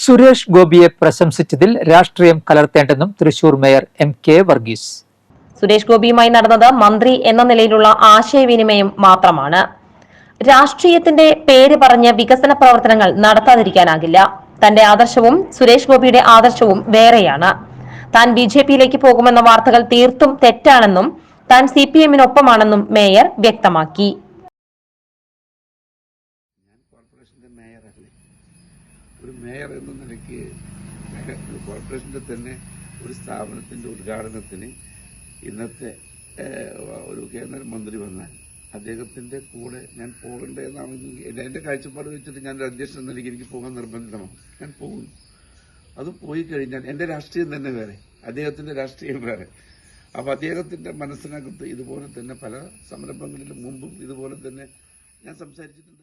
സുരേഷ് ഗോപിയെ പ്രശംസിച്ചതിൽ രാഷ്ട്രീയം കലർത്തേണ്ടെന്നും Thrissur mayor M K Varghese. Suresh ഗോപിയുമായി നടന്നത് മന്ത്രി എന്ന നിലയിലുള്ള ആശയവിനിമയം മാത്രമാണ്. രാഷ്ട്രീയത്തിന്റെ പേര് പറഞ്ഞ് വികസന പ്രവർത്തനങ്ങൾ നടത്താതിരിക്കാനാകില്ല. തന്റെ ആദർശവും സുരേഷ് ഗോപിയുടെ ആദർശവും വേറെയാണ്. താൻ ബി ജെ പിയിലേക്ക് പോകുമെന്ന വാർത്തകൾ തീർത്തും തെറ്റാണെന്നും താൻ സി പി എമ്മിനൊപ്പമാണെന്നും മേയർ വ്യക്തമാക്കി. ഒരു മേയർ എന്ന നിലയ്ക്ക് കോർപ്പറേഷന്റെ തന്നെ ഒരു സ്ഥാപനത്തിന്റെ ഉദ്ഘാടനത്തിന് ഇന്നത്തെ ഒരു കേന്ദ്രമന്ത്രി വന്നാൽ അദ്ദേഹത്തിന്റെ കൂടെ ഞാൻ പോകേണ്ടതെന്നാണെങ്കിൽ എന്റെ കാഴ്ചപ്പാട് വെച്ചിട്ട് ഞാൻ ഒരു അധ്യക്ഷൻ എന്ന നിലയ്ക്ക് എനിക്ക് പോകാൻ നിർബന്ധിതമാണ്. ഞാൻ പോകുന്നു അത് പോയി കഴിഞ്ഞാൽ എന്റെ രാഷ്ട്രീയം തന്നെ വേറെ. അദ്ദേഹത്തിന്റെ രാഷ്ട്രീയം വേറെ. അപ്പൊ അദ്ദേഹത്തിന്റെ മനസ്സിനകത്ത് ഇതുപോലെ തന്നെ പല സംരംഭങ്ങളിലും മുമ്പും ഇതുപോലെ തന്നെ ഞാൻ സംസാരിച്ചിട്ടുണ്ട്.